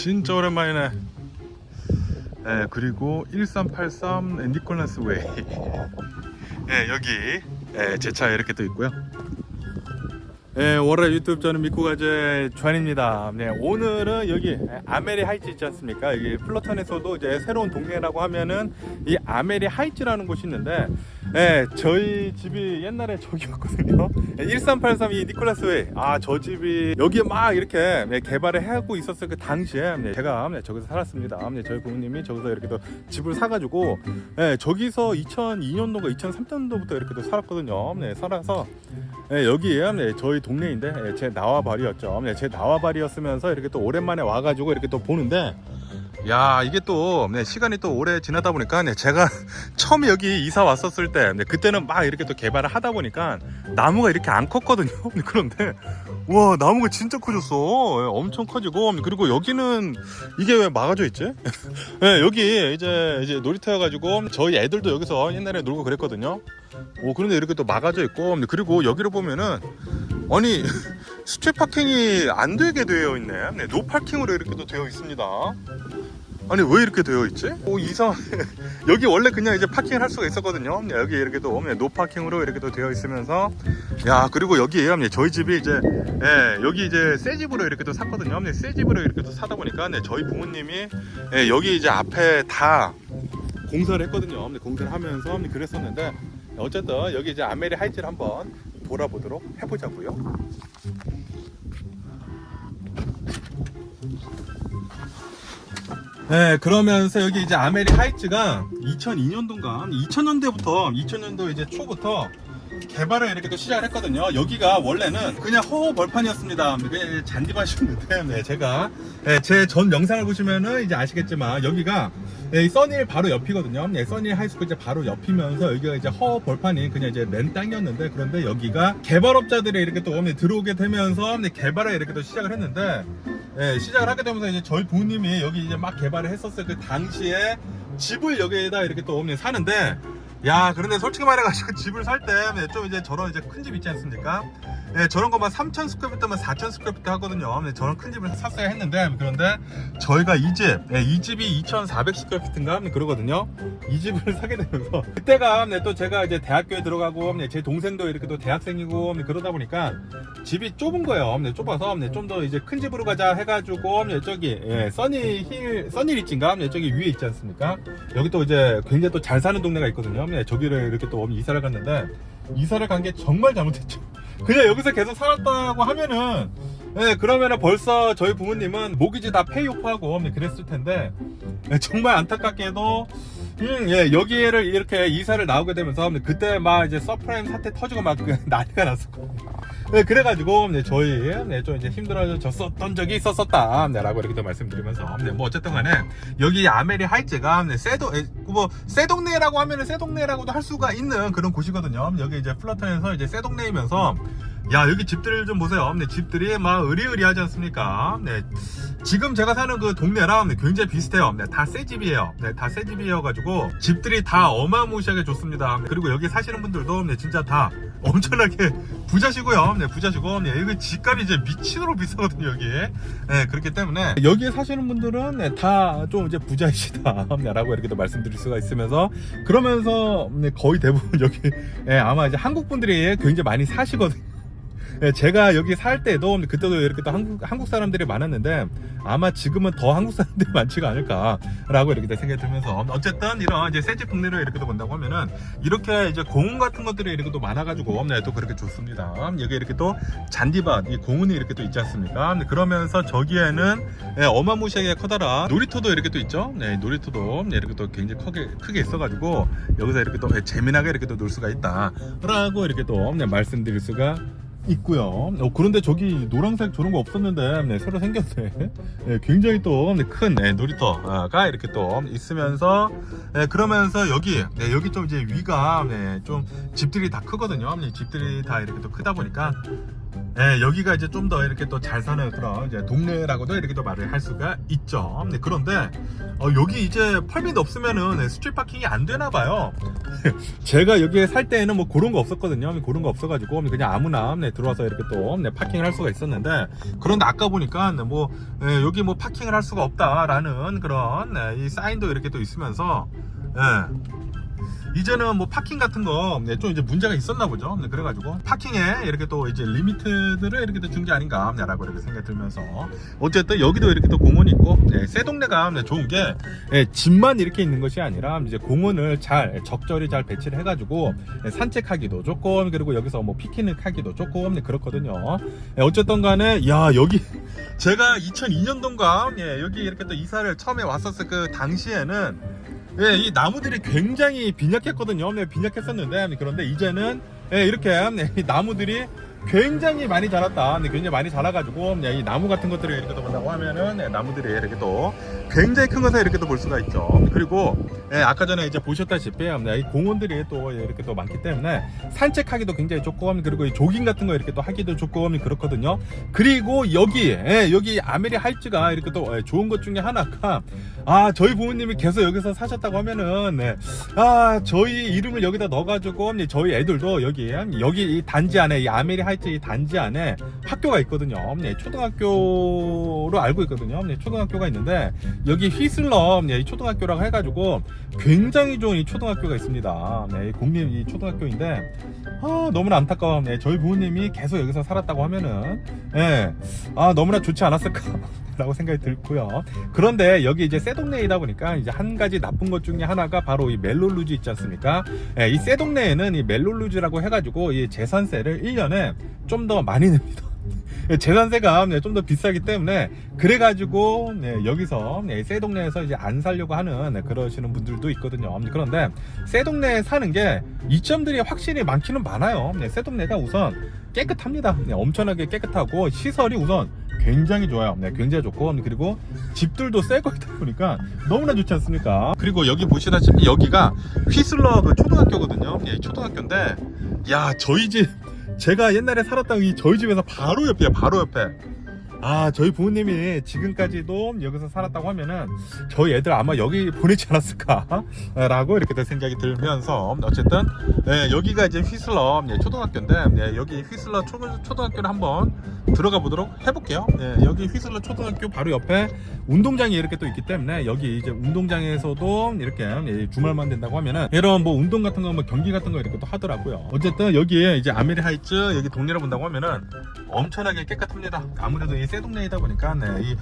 진짜 오랜만이네. 예, 그리고 1383 니콜라스 웨이. 예, 여기 예, 제 차에 이렇게 또 있고요. 예, 월요일 유튜브 저는 미코가제 주한입니다. 네, 오늘은 여기 아메리 하이츠 있지 않습니까? 여기 플러턴에서도 이제 새로운 동네라고 하면은 이 아메리 하이츠라는 곳이 있는데, 예, 저희 집이 옛날에 저기였거든요. 1383이 니콜라스 웨이. 아, 저 집이 여기에 막 이렇게 네, 개발을 하고 있었을 그 당시에 네, 제가 네, 저기서 살았습니다. 네, 저희 부모님이 저기서 이렇게 또 집을 사가지고, 예, 저기서 2002년도가 2003년도부터 이렇게 또 살았거든요. 네, 살아서 네, 여기에 네, 저희 동네인데 네, 제 나와바리였죠. 네, 제 나와바리였으면서 이렇게 또 오랜만에 와가지고 이렇게 또 보는데 야 이게 또 네, 시간이 또 오래 지나다 보니까 네, 제가 처음 여기 이사 왔었을 때 네, 그때는 막 이렇게 또 개발을 하다 보니까 나무가 이렇게 안 컸거든요. 네, 그런데 와 나무가 진짜 커졌어. 예, 엄청 커지고 그리고 여기는 이게 왜 막아져 있지? 네, 여기 이제 이제 놀이터여 가지고 저희 애들도 여기서 옛날에 놀고 그랬거든요. 오 그런데 이렇게 또 막아져 있고 그리고 여기로 보면은 아니 스트릿 파킹이 안 되게 되어 있네. 네, 노 파킹으로 이렇게 또 되어 있습니다. 아니 왜 이렇게 되어 있지? 오 이상 여기 원래 그냥 이제 파킹을 할 수가 있었거든요. 네, 여기 이렇게 또 네, 노 파킹으로 이렇게 또 되어 있으면서 야 그리고 여기에요. 네, 저희 집이 이제 예, 여기 이제 새 집으로 이렇게 또 샀거든요. 네, 새 집으로 이렇게 또 사다 보니까 네, 저희 부모님이 예, 여기 이제 앞에 다 공사를 했거든요. 네, 공사를 하면서 네, 그랬었는데 어쨌든 여기 이제 아메리 하이츠를 한번 돌아보도록 해보자고요. 네, 그러면서 여기 이제 아메리 하이츠가 2002년도인가? 2000년대부터 2000년도 이제 초부터 개발을 이렇게 또 시작을 했거든요. 여기가 원래는 그냥 허허 벌판이었습니다. 이제 잔디밭이었는데 네, 제가 제전 영상을 보시면은 이제 아시겠지만 여기가 네, 이 써니힐 바로 옆이거든요. 네, 써니힐 하이스쿨 이제 바로 옆이면서 여기가 이제 허 벌판이 그냥 이제 맨 땅이었는데 그런데 여기가 개발업자들이 이렇게 또 네, 들어오게 되면서 네, 개발을 이렇게 또 시작을 했는데 네, 시작을 하게 되면서 이제 저희 부모님이 여기 이제 막 개발을 했었을 그 당시에 집을 여기에다 이렇게 또 네, 사는데 야 그런데 솔직히 말해가지고 집을 살 때 좀 이제 저런 이제 큰 집 있지 않습니까? 네, 저런 거만 3,000 스퀘어피트면 4,000 스퀘어피트 하거든요. 네, 저런 큰 집을 샀어야 했는데 그런데 저희가 이 집, 네, 이 집이 2,400 스퀘어피트인가 그러거든요. 이 집을 사게 되면서 그때가 네, 또 제가 이제 대학교에 들어가고 네, 제 동생도 이렇게 또 대학생이고 네, 그러다 보니까 집이 좁은 거예요. 네, 좁아서 네, 좀더 이제 큰 집으로 가자 해가지고 네, 저기 예, 써니 힐 써니 리치인가 네, 저기 위에 있지 않습니까? 여기 또 이제 굉장히 또 잘 사는 동네가 있거든요. 네, 저기를 이렇게 또 이사를 갔는데 이사를 간 게 정말 잘못했죠. 그냥 여기서 계속 살았다고 하면은 예, 그러면은 벌써 저희 부모님은 모기지 다 페이오프하고 네, 그랬을 텐데 예, 정말 안타깝게도 음, 예, 여기를 이렇게 이사를 나오게 되면서 네, 그때 막 이제 서프라임 사태 터지고 막그 난리가 났었거든요. 네, 그래가지고 네, 저희 네, 좀 이제 힘들어졌었던 적이 있었었다 네, 라고 이렇게 또 말씀드리면서 네, 뭐 어쨌든 간에 여기 아메리 하이츠가 네, 새도 뭐 새동네라고 하면은 새동네라고도 할 수가 있는 그런 곳이거든요. 여기 이제 플러턴에서 이제 새동네이면서 야 여기 집들 좀 보세요. 네, 집들이 막 의리의리하지 않습니까? 네, 지금 제가 사는 그 동네랑 네, 굉장히 비슷해요. 네, 다 새 집이에요. 네, 다 새 집이어가지고 집들이 다 어마무시하게 좋습니다. 그리고 여기 사시는 분들도 네, 진짜 다 엄청나게 부자시고요. 네, 부자시고 네, 여기 집값이 이제 미친으로 비싸거든요. 여기. 네, 그렇기 때문에 여기에 사시는 분들은 네, 다좀 이제 부자이시다. 네, 라고 이렇게 또 말씀드릴 수가 있으면서 그러면서 네, 거의 대부분 여기 네, 아마 이제 한국 분들이 굉장히 많이 사시거든요. 예, 제가 여기 살 때도 그때도 이렇게 또 한국, 한국 사람들이 많았는데 아마 지금은 더 한국 사람들이 많지가 않을까라고 이렇게 생각이 들면서 어쨌든 이런 이제 새집 동네를 이렇게 또 본다고 하면은 이렇게 이제 공원 같은 것들이 이렇게 또 많아가지고 네, 또 그렇게 좋습니다. 여기 이렇게 또 잔디밭 이 공원이 이렇게 또 있지 않습니까? 네, 그러면서 저기에는 예, 어마무시하게 커다란 놀이터도 이렇게 또 있죠. 네, 놀이터도 네, 이렇게 또 굉장히 크게 크게 있어가지고 여기서 이렇게 또 예, 재미나게 이렇게 또 놀 수가 있다라고 이렇게 또 네, 말씀드릴 수가 있고요. 어, 그런데 저기 노란색 저런 거 없었는데 네, 새로 생겼네. 네, 굉장히 또큰 네, 놀이터가 이렇게 또 있으면서 네, 그러면서 여기 네, 여기 좀 이제 위가 네, 좀 집들이 다 크거든요. 네, 집들이 다 이렇게 또 크다 보니까 예, 여기가 이제 좀 더 이렇게 또 잘 사는 그런 이제 동네라고도 이렇게 또 말을 할 수가 있죠. 네, 그런데 어, 여기 이제 펄밋 없으면은 네, 스트릿 파킹이 안 되나 봐요. 제가 여기에 살 때에는 뭐 그런 거 없었거든요. 그런 거 없어가지고 그냥 아무나 네, 들어와서 이렇게 또 네, 파킹을 할 수가 있었는데 그런데 아까 보니까 네, 뭐 예, 여기 뭐 파킹을 할 수가 없다라는 그런 네, 이 사인도 이렇게 또 있으면서 예. 이제는 뭐 파킹 같은 거 좀 이제 문제가 있었나 보죠. 네, 그래가지고 파킹에 이렇게 또 이제 리미트들을 이렇게 또 준 게 아닌가라고 이렇게 생각이 들면서 어쨌든 여기도 이렇게 또 공원이 있고 네, 새 동네가 네, 좋은 게 네, 집만 이렇게 있는 것이 아니라 이제 공원을 잘 적절히 잘 배치를 해가지고 네, 산책하기도 조금 그리고 여기서 뭐 피크닉 하기도 조금 네, 그렇거든요. 네, 어쨌든 간에 야 여기 제가 2002년도인가 예, 여기 이렇게 또 이사를 처음에 왔었을 그 당시에는 예, 이 나무들이 굉장히 빈약했거든요. 네, 빈약했었는데 그런데 이제는 예, 이렇게 네, 이 나무들이 굉장히 많이 자랐다. 네, 굉장히 많이 자라가지고 네, 이 나무 같은 것들을 이렇게 또 본다고 하면은 네, 나무들이 이렇게 또 굉장히 큰 것을 이렇게 또 볼 수가 있죠. 그리고 예, 아까 전에 이제 보셨다시피 네, 이 공원들이 또 이렇게 또 많기 때문에 산책하기도 굉장히 좋고 그리고 이 조깅 같은 거 이렇게 또 하기도 좋고 그렇거든요. 그리고 여기 예, 여기 아메리 하이츠가 이렇게 또 예, 좋은 것 중에 하나가 아 저희 부모님이 계속 여기서 사셨다고 하면은 네, 아 저희 이름을 여기다 넣어가지고 네, 저희 애들도 여기 여기 이 단지 안에 이 아메리 하이츠 이 단지 안에 학교가 있거든요. 네, 초등학교로 알고 있거든요. 네, 초등학교가 있는데 여기 휘슬럼 초등학교라고 해가지고 굉장히 좋은 이 초등학교가 있습니다. 네, 이 초등학교인데 아, 너무나 안타까워. 네, 저희 부모님이 계속 여기서 살았다고 하면은 예, 아 너무나 좋지 않았을까. 라고 생각이 들고요. 그런데 여기 이제 새 동네이다 보니까 이제 한 가지 나쁜 것 중에 하나가 바로 이 멜롤루즈 있지 않습니까? 예, 이새 동네에는 이 멜롤루즈라고 해가지고 이 재산세를 1년에 좀 더 많이 냅니다. 재산세가 네, 좀더 비싸기 때문에 그래가지고 네, 여기서 네, 새 동네에서 이제 안 살려고 하는 네, 그러시는 분들도 있거든요. 그런데 새 동네에 사는 게 이점들이 확실히 많기는 많아요. 네, 새 동네가 우선 깨끗합니다. 네, 엄청나게 깨끗하고 시설이 우선 굉장히 좋아요. 네, 굉장히 좋고 그리고 집들도 새 거이다 보니까 너무나 좋지 않습니까? 그리고 여기 보시다시피 여기가 휘슬러 그 초등학교거든요. 예, 초등학교인데 야 저희 집 제가 옛날에 살았던 이 저희 집에서 바로 옆이에요. 바로 옆에. 아, 저희 부모님이 지금까지도 여기서 살았다고 하면은 저희 애들 아마 여기 보내지 않았을까? 라고 이렇게 또 생각이 들면서 어쨌든 네, 여기가 이제 휘슬러 네, 초등학교인데 네, 여기 휘슬러 초, 초등학교를 한번 들어가 보도록 해볼게요. 네, 여기 휘슬러 초등학교 바로 옆에 운동장이 이렇게 또 있기 때문에 여기 이제 운동장에서도 이렇게 예, 주말만 된다고 하면은 이런 뭐 운동 같은 거 뭐 경기 같은 거 이렇게 또 하더라고요. 어쨌든 여기에 이제 아메리 하이츠 여기 동네를 본다고 하면은 엄청나게 깨끗합니다. 아무래도 이새 동네이다 보니까 네, 이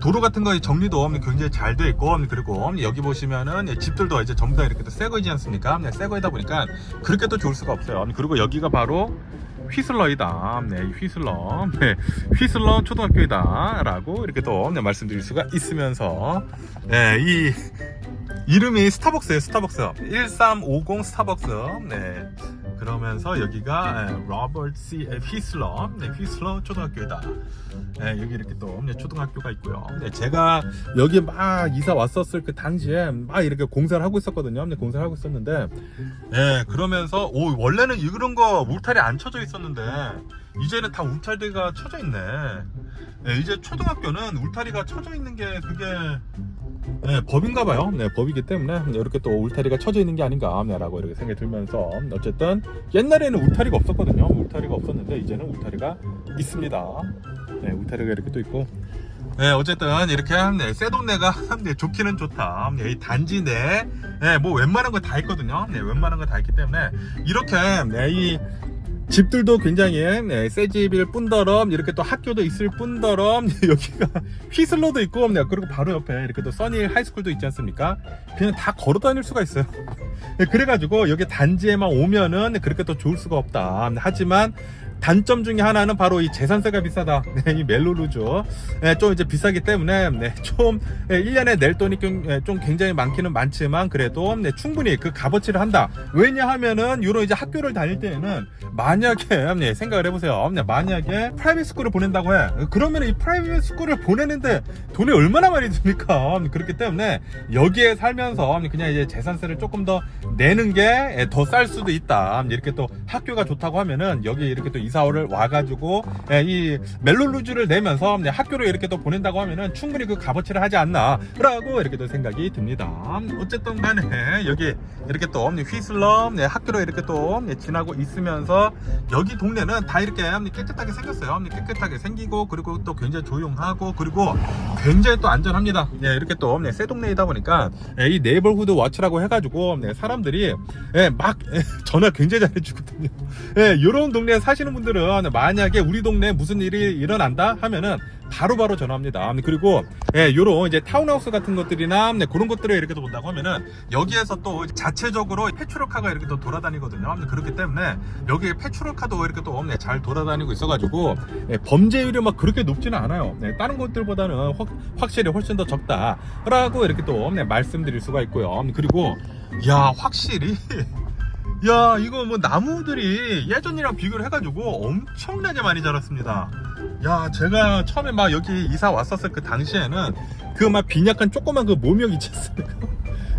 도로 같은 거 정리도 굉장히 잘 돼 있고 그리고 여기 보시면은 예, 집들도 이제 전부 다 이렇게 또새 거이지 않습니까? 네, 새 거이다 보니까 그렇게 또 좋을 수가 없어요. 그리고 여기가 바로 휘슬러이다. 네, 이 휘슬러. 네, 휘슬러 초등학교이다. 라고 이렇게 또 네, 말씀드릴 수가 있으면서, 네, 이 이름이 스타벅스예요, 스타벅스. 1350 스타벅스. 네. 그러면서 여기가 예, 로버트 C 휘슬러, 네, 휘슬러 초등학교이다. 네, 여기 이렇게 또 네, 초등학교가 있고요. 네, 제가 여기 막 이사 왔었을 그 당시에 막 이렇게 공사를 하고 있었거든요. 네, 공사를 하고 있었는데, 네, 그러면서 오 원래는 이런 거 울타리 안 쳐져 있었는데 이제는 다 울타리가 쳐져 있네. 네, 이제 초등학교는 울타리가 쳐져 있는 게 그게 네, 법인가 봐요. 네, 법이기 때문에 이렇게 또 울타리가 쳐져 있는 게 아닌가라고 이렇게 생각이 들면서 어쨌든 옛날에는 울타리가 없었거든요. 울타리가 없었는데 이제는 울타리가 있습니다. 네, 울타리가 이렇게 또 있고 네, 어쨌든 이렇게 네, 새 동네가 네, 좋기는 좋다. 네, 이 단지 내, 네, 뭐 웬만한 거 다 있거든요. 네, 웬만한 거 다 있기 때문에 이렇게 네, 이 집들도 굉장히 네, 새 집일 뿐더럼 이렇게 또 학교도 있을 뿐더럼 여기가 휘슬러도 있고 네, 그리고 바로 옆에 이렇게 또 써니 하이스쿨도 있지 않습니까? 그냥 다 걸어 다닐 수가 있어요. 네, 그래가지고 여기 단지에만 오면은 그렇게 또 좋을 수가 없다. 하지만 단점 중에 하나는 바로 이 재산세가 비싸다. 네, 이 멜로루즈. 네, 좀 이제 비싸기 때문에, 네, 좀, 네, 1년에 낼 돈이 좀, 굉장히 많기는 많지만, 그래도, 네, 충분히 그 값어치를 한다. 왜냐하면은, 요런 이제 학교를 다닐 때에는, 만약에, 네, 생각을 해보세요. 네, 만약에 프라이빗 스쿨을 보낸다고 해. 그러면 이 프라이빗 스쿨을 보내는데 돈이 얼마나 많이 듭니까? 그렇기 때문에, 여기에 살면서, 그냥 이제 재산세를 조금 더 내는 게 더 쌀 수도 있다. 이렇게 또 학교가 좋다고 하면은, 여기 이렇게 또 이사를 와가지고 예, 이 멜로루즈를 내면서 네, 학교로 이렇게 또 보낸다고 하면은 충분히 그 값어치를 하지 않나라고 이렇게 또 생각이 듭니다. 어쨌든 간에 여기 이렇게 또 네, 휘슬럼 네, 학교로 이렇게 또 네, 지나고 있으면서 여기 동네는 다 이렇게 네, 깨끗하게 생겼어요. 네, 깨끗하게 생기고 그리고 또 굉장히 조용하고 그리고 굉장히 또 안전합니다. 네, 이렇게 또 네, 새 동네이다 보니까 예, 이 네이버후드 워치라고 해가지고 네, 사람들이 예, 막 예, 전화 굉장히 잘해주거든요. 예, 이런 동네에 사시는 분 들은 만약에 우리 동네에 무슨 일이 일어난다 하면은 바로 바로 전화합니다. 그리고 예, 요런 이제 타운하우스 같은 것들이나 네, 그런 것들을 이렇게 또 본다고 하면은 여기에서 또 자체적으로 페츄럴카가 이렇게 또 돌아다니거든요. 그렇기 때문에 여기 페츄럴카도 이렇게 또 네, 잘 돌아다니고 있어가지고 예, 범죄율이 막 그렇게 높지는 않아요. 네, 다른 것들보다는 확, 확실히 훨씬 더 적다라고 이렇게 또 네, 말씀드릴 수가 있고요. 그리고 야 확실히 야 이거 뭐 나무들이 예전이랑 비교를 해가지고 엄청나게 많이 자랐습니다. 야 제가 처음에 막 여기 이사 왔었을 그 당시에는 그 막 빈약한 조그만 그 모명 있지 않습니까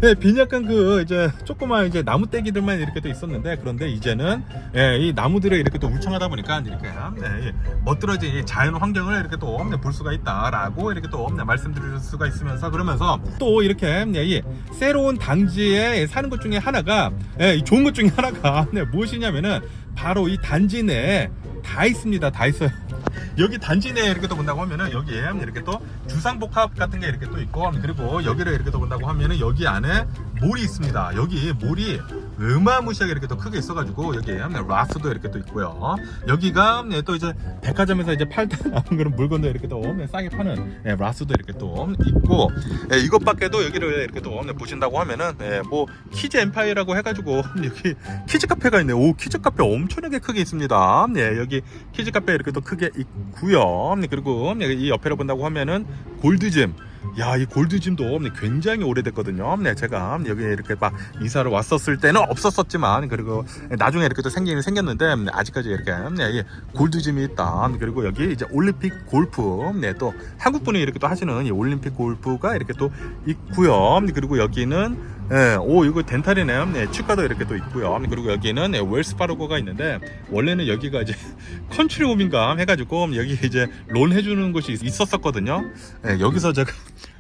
예, 빈약한 그 이제 조그만 이제 나무 떼기들만 이렇게 또 있었는데 그런데 이제는 예, 이 나무들이 이렇게 또 울창하다 보니까 이렇게 예, 예, 멋들어진 이 자연 환경을 이렇게 또 네, 볼 수가 있다라고 이렇게 또 네, 말씀드릴 수가 있으면서 그러면서 또 이렇게 예, 이 새로운 단지에 사는 것 중에 하나가 예, 이 좋은 것 중에 하나가 네, 무엇이냐면은 바로 이 단지 내에 다 있습니다. 다 있어요. 여기 단지 내에 이렇게 또 본다고 하면은 여기 에 이렇게 또 주상복합 같은 게 이렇게 또 있고 그리고 여기를 이렇게 또 본다고 하면은 여기 안에 몰이 있습니다. 여기 몰이 어마무시하게 이렇게 또 크게 있어가지고 여기에 라스도 이렇게 또 있고요. 여기가 네, 또 이제 백화점에서 이제 팔던 그런 물건도 이렇게 또 네, 싸게 파는 네, 라스도 이렇게 또 있고 네, 이것밖에도 여기를 이렇게 또 네, 보신다고 하면은 네, 뭐 키즈 엠파이라고 해가지고 여기 키즈 카페가 있네. 오 키즈 카페 엄청나게 크게 있습니다. 네, 여기 키즈 카페 이렇게 또 크게 있고요. 네, 그리고 네, 이 옆에를 본다고 하면은 골드잼. 야, 이 골드짐도 굉장히 오래됐거든요. 네, 제가 여기 이렇게 막 이사를 왔었을 때는 없었었지만, 그리고 나중에 이렇게 또 생기긴 생겼는데, 아직까지 이렇게, 네, 이 골드짐이 있다. 그리고 여기 이제 올림픽 골프, 네, 또 한국분이 이렇게 또 하시는 이 올림픽 골프가 이렇게 또 있고요. 그리고 여기는 예, 오 이거 덴탈이네요. 네, 치과도 이렇게 또 있고요. 그리고 여기는 네, 웰스파르고가 있는데 원래는 여기가 이제 컨트리 홈인가 해가지고 여기 이제 론 해주는 곳이 있- 있었었거든요. 예, 여기서 제가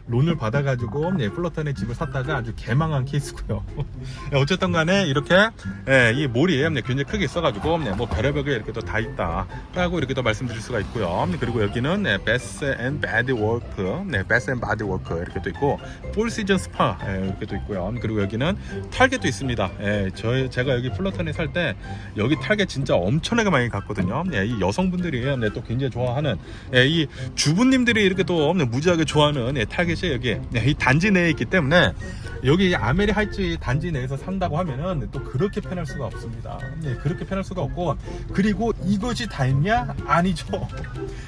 론을 받아가지고 네, 플러턴의 집을 샀다가 아주 개망한 케이스고요. 예, 어쨌든 간에 이렇게 예, 이 몰이 네, 굉장히 크게 있어가지고 네, 뭐 별의별 게 이렇게 또 다 있다라고 이렇게 또 말씀드릴 수가 있고요. 그리고 여기는 네, 베스 앤 바디 워크, 네, 베스 앤 바디 워크 이렇게 또 있고 폴 시즌 스파 예, 이렇게 또 있고요. 그리고 여기는 탈겟도 있습니다. 예, 저 제가 여기 플러턴에 살 때 여기 탈겟 진짜 엄청나게 많이 갔거든요. 예, 이 여성분들이 네, 또 굉장히 좋아하는 예, 이 주부님들이 이렇게 또 네, 무지하게 좋아하는 예, 탈겟 이 여기 네, 이 단지 내에 있기 때문에 여기 아메리 하이츠 단지 내에서 산다고 하면은 또 그렇게 편할 수가 없습니다. 네, 그렇게 편할 수가 없고 그리고 이것이 다 있냐? 아니죠.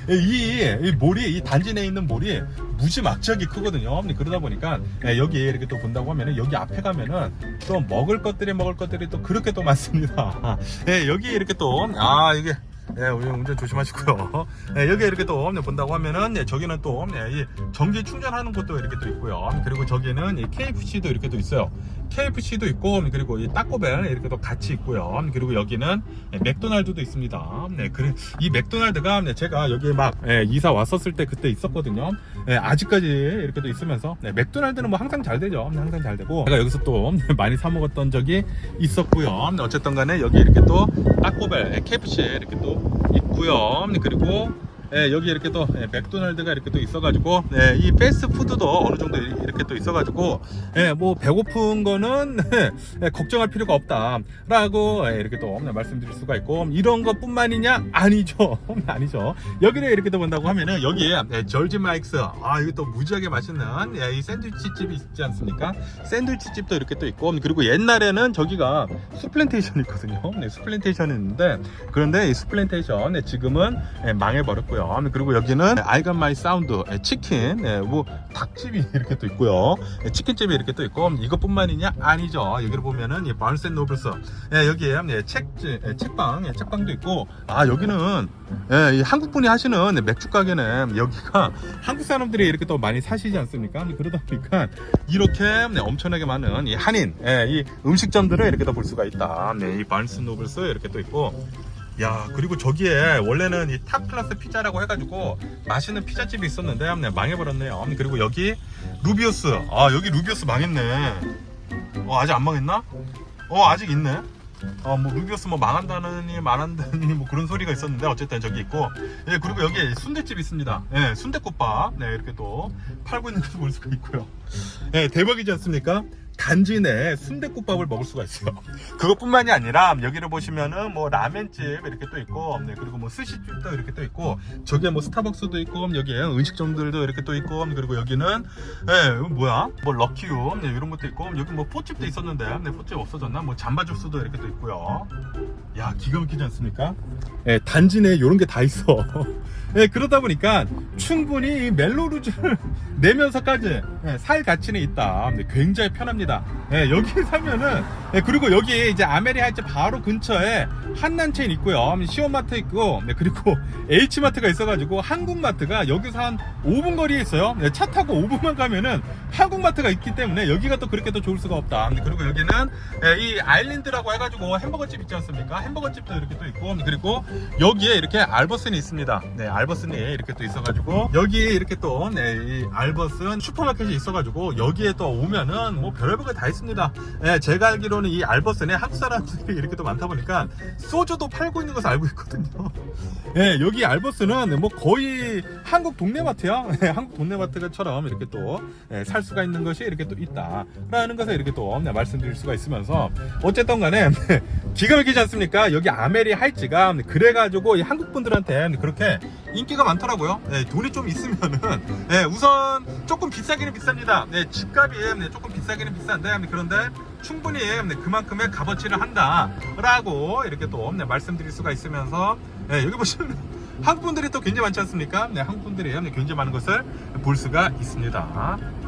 예, 이, 이 몰이 이 단지 내에 있는 몰이 무지막지하게 크거든요. 네, 그러다 보니까 예, 여기 이렇게 또 본다고 하면은 여기 앞에 가면은 또 먹을 것들이 먹을 것들이 또 그렇게 또 많습니다. 예, 여기 이렇게 또 아 이게 예, 우리 운전 조심하시고요. 예, 여기 이렇게 또 네, 본다고 하면은 예, 저기는 또 예, 이 전기 충전하는 곳도 이렇게 또 있고요. 그리고 저기는 이 KFC도 이렇게 또 있어요. KFC도 있고 그리고 이 따꼬벨 이렇게 또 같이 있고요. 그리고 여기는 예, 맥도날드도 있습니다. 네, 그래 이 맥도날드가 네, 제가 여기 막 예, 이사 왔었을 때 그때 있었거든요. 예, 아직까지 이렇게 또 있으면서 네, 맥도날드는 뭐 항상 잘 되죠. 네, 항상 잘 되고 제가 여기서 또 많이 사 먹었던 적이 있었고요. 네, 어쨌든 간에 여기 이렇게 또 따꼬벨 예, KFC 이렇게 또 있고요. 네, 그리고 예, 여기 이렇게 또 예, 맥도날드가 이렇게 또 있어가지고 예, 이 패스트푸드도 어느 정도 이렇게 또 있어가지고 예, 뭐 배고픈 거는 예, 걱정할 필요가 없다라고 예, 이렇게 또 네, 말씀드릴 수가 있고 이런 것뿐만이냐? 아니죠. 아니죠. 여기를 이렇게 또 본다고 하면은 여기에 예, 절지 마이크스. 아 이게 또 무지하게 맛있는 예, 이 샌드위치 집이 있지 않습니까? 샌드위치 집도 이렇게 또 있고 그리고 옛날에는 저기가 수플랜테이션이 있거든요. 네, 수플랜테이션이 있는데 그런데 이 스플랜테이션 네, 지금은 예, 망해버렸고요. 그리고 여기는 아이간 마이 사운드 예, 치킨 예, 뭐 닭집이 이렇게 또 있고요. 예, 치킨집이 이렇게 또 있고 이것뿐만이냐 아니죠. 여기를 보면은 앤 노블스 예, 여기에 예, 책 예, 책방 예, 책방도 있고 아 여기는 한국 분이 하시는 네, 맥주 가게는 여기가 한국 사람들이 이렇게 또 많이 사시지 않습니까? 그러다 보니까 이렇게 네, 엄청나게 많은 이 한인 예, 이 음식점들을 이렇게 또 볼 수가 있다. 네, 이 바운스 노블스 이렇게 또 있고 야 그리고 저기에 원래는 이 탑 클래스 피자라고 해가지고 맛있는 피자집이 있었는데 네, 망해버렸네요. 그리고 여기 루비우스. 아 여기 루비우스 망했네. 어 아직 안 망했나? 어 아직 있네. 어뭐 루비우스 뭐 망한다느니 망한다느니 뭐 그런 소리가 있었는데 어쨌든 저기 있고. 예 그리고 여기 순대집 있습니다. 예 순대국밥. 네 이렇게 또 팔고 있는 것을 볼 수가 있고요. 예 대박이지 않습니까? 단지 내 순대국밥을 먹을 수가 있어요. 그것뿐만이 아니라 여기를 보시면은 뭐 라멘집 이렇게 또 있고, 네, 그리고 뭐 스시집도 이렇게 또 있고, 저기에 뭐 스타벅스도 있고, 여기에 음식점들도 이렇게 또 있고, 그리고 여기는 예, 뭐야? 뭐 럭키유 네, 이런 것도 있고, 여기 뭐 포집도 있었는데, 네, 포집 없어졌나? 뭐 잠바주스도 이렇게 또 있고요. 야, 기가 막히지 않습니까? 예, 단지 내 이런 게 다 있어. 예, 그러다 보니까 충분히 이 멜로루즈를 내면서까지 예, 살 가치는 있다. 네, 굉장히 편합니다. 예, 여기 살면은 예, 그리고 여기 이제 아메리 하이츠 바로 근처에 한난체인 있고요. 시오마트 있고 네, 그리고 H마트가 있어가지고 한국마트가 여기서 한 5분 거리에 있어요. 네, 차 타고 5분만 가면은 한국마트가 있기 때문에 여기가 또 그렇게 또 좋을 수가 없다. 네, 그리고 여기는 예, 이 아일랜드라고 해가지고 햄버거집 있지 않습니까? 햄버거집도 이렇게 또 있고 그리고 여기에 이렇게 알버슨이 있습니다. 네, 알버슨이 이렇게 또 있어가지고 여기에 이렇게 또 네, 이 알버슨 슈퍼마켓이 있어가지고 여기에 또 오면은 뭐 별의별 게 다 있습니다. 네, 제가 알기로는 이 알버슨에 한국 사람들이 이렇게 또 많다 보니까 소주도 팔고 있는 것을 알고 있거든요. 네, 여기 알버스는 뭐 거의 한국 동네마트야. 네, 한국 동네마트처럼 이렇게 또살 수가 있는 것이 이렇게 또 있다라는 것을 이렇게 또 네, 말씀드릴 수가 있으면서 어쨌든 간에 네, 기가 막히지 않습니까? 여기 아메리 하이츠가 그래가지고 이 한국 분들한테 그렇게 인기가 많더라고요. 네, 돈이 좀 있으면은 네, 우선 조금 비싸기는 비쌉니다. 네, 집값이 네, 조금 비싸기는 비싼데 그런데 충분히 네, 그만큼의 값어치를 한다라고 이렇게 또 네, 말씀드릴 수가 있으면서 네, 여기 보시면 한국 분들이 또 굉장히 많지 않습니까? 네, 한국 분들이 네, 굉장히 많은 것을 볼 수가 있습니다.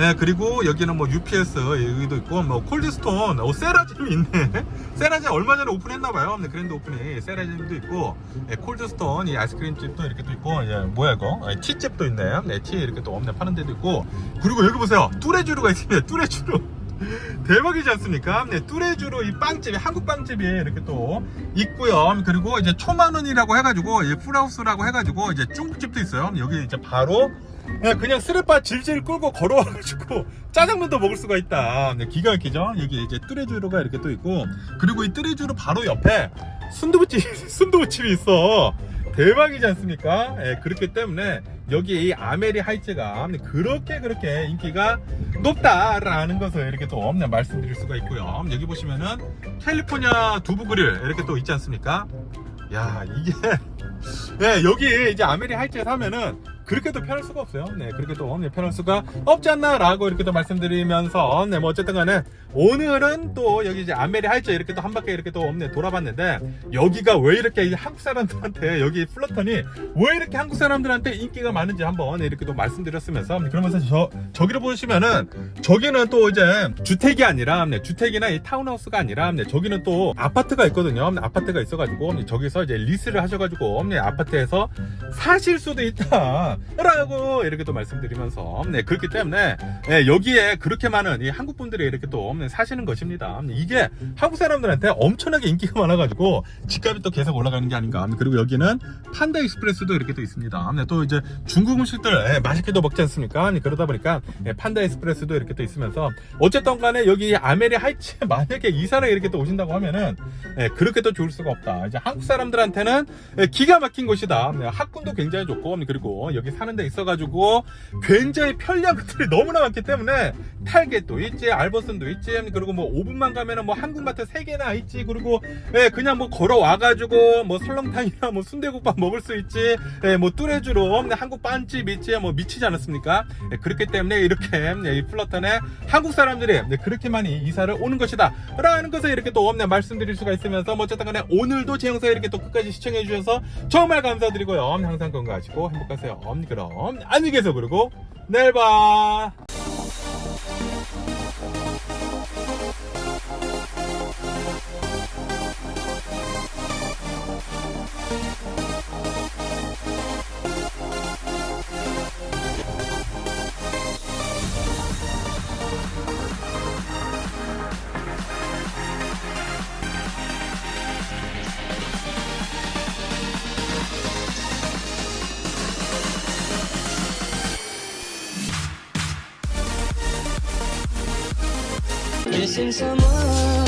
네, 그리고 여기는 뭐 UPS 여기도 있고 뭐 콜드스톤, 어, 세라짐이 있네. 세라짐 얼마 전에 오픈했나봐요. 네, 그랜드 오픈이 세라짐도 있고 네, 콜드스톤 이 아이스크림 집도 이렇게 또 있고 예, 뭐야 이거 예, 티집도 있네. 네, 티 이렇게 또 없네 파는 데도 있고 그리고 여기 보세요. 뚜레쥬르가 있습니다. 뚜레쥬르. 대박이지 않습니까? 네, 뚜레쥬르 이 빵집이 한국 빵집이 이렇게 또 있고요. 그리고 이제 초만원이라고 해가지고 이 풀하우스라고 해가지고 이제 중국집도 있어요. 여기 이제 바로 네, 그냥 쓰레빠 질질 끌고 걸어와가지고 짜장면도 먹을 수가 있다. 네, 기가 막히죠? 여기 이제 뚜레쥬르가 이렇게 또 있고 그리고 이 뚜레쥬르 바로 옆에 순두부집 순두부집이 있어. 대박이지 않습니까? 예, 그렇기 때문에 여기 이 아메리 하이츠가 그렇게 그렇게 인기가 높다라는 것을 이렇게 또 네, 말씀드릴 수가 있고요. 여기 보시면은 캘리포니아 두부 그릴 이렇게 또 있지 않습니까? 야 이게 네, 여기 이제 아메리 하이츠에 사면은 그렇게도 편할 수가 없어요. 네, 그렇게도 네, 편할 수가 없지 않나라고 이렇게 또 말씀드리면서 네, 뭐 어쨌든 간에 오늘은 또 여기 이제 아메리 하이츠 이렇게 또 한 바퀴 이렇게 또 네, 돌아봤는데 여기가 왜 이렇게 이 한국 사람들한테 여기 플러턴이 왜 이렇게 한국 사람들한테 인기가 많은지 한번 이렇게 또 말씀드렸으면서 그러면서 저 저기를 보시면은 저기는 또 이제 주택이 아니라 네, 주택이나 이 타운하우스가 아니라 네, 저기는 또 아파트가 있거든요. 네, 아파트가 있어가지고 네, 저기서 이제 리스를 하셔가지고 네, 아파트에서 사실 수도 있다. 라고 이렇게 또 말씀드리면서 네 그렇기 때문에 네, 여기에 그렇게 많은 이 한국 분들이 이렇게 또 네, 사시는 것입니다. 이게 한국 사람들한테 엄청나게 인기가 많아가지고 집값이 또 계속 올라가는 게 아닌가. 그리고 여기는 판다 익스프레스도 이렇게 또 있습니다. 네, 또 이제 중국 음식들 네, 맛있게도 먹지 않습니까? 네, 그러다 보니까 네, 판다 익스프레스도 이렇게 또 있으면서 어쨌든 간에 여기 아메리 하이츠 만약에 이사를 이렇게 또 오신다고 하면은 네, 그렇게 또 좋을 수가 없다. 이제 한국 사람들한테는 네, 기가 막힌 곳이다. 네, 학군도 굉장히 좋고 그리고 여기 사는 데 있어가지고 굉장히 편리한 것들이 너무나 많기 때문에 탈겟도 있지 알버슨도 있지 그리고 뭐 5분만 가면은 뭐 한국마트 3개나 있지. 그리고 예, 그냥 뭐 걸어와가지고 뭐 설렁탕이나 뭐 순대국밥 먹을 수 있지. 예, 뭐 뚜레쥬로 한국 빵집 있지. 뭐 미치지 않았습니까? 예, 그렇기 때문에 이렇게 예, 이 플러턴에 한국 사람들이 예, 그렇게 많이 이사를 오는 것이다. 라는 것을 이렇게 또 네, 말씀드릴 수가 있으면서 뭐 어쨌든 간에 오늘도 제 영상 이렇게 또 끝까지 시청해 주셔서 정말 감사드리고요. 항상 건강하시고 행복하세요. 그럼 안녕히 계세요. 그리고 내일 봐 since I'm on.